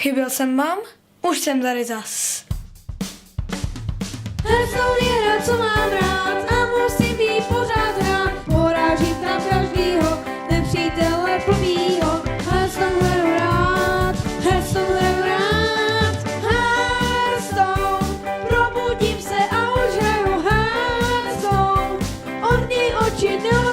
Chyběl jsem vám, už jsem tady zas. Hersoul je hra, co mám rád a musím jí pořád hrát. Porážit tam každýho nepřítele plnýho. Hearthstone hraju rád, Hearthstone hraju rád. Hearthstone, probudím se a už hraju Hearthstone. Od ní oči neudím.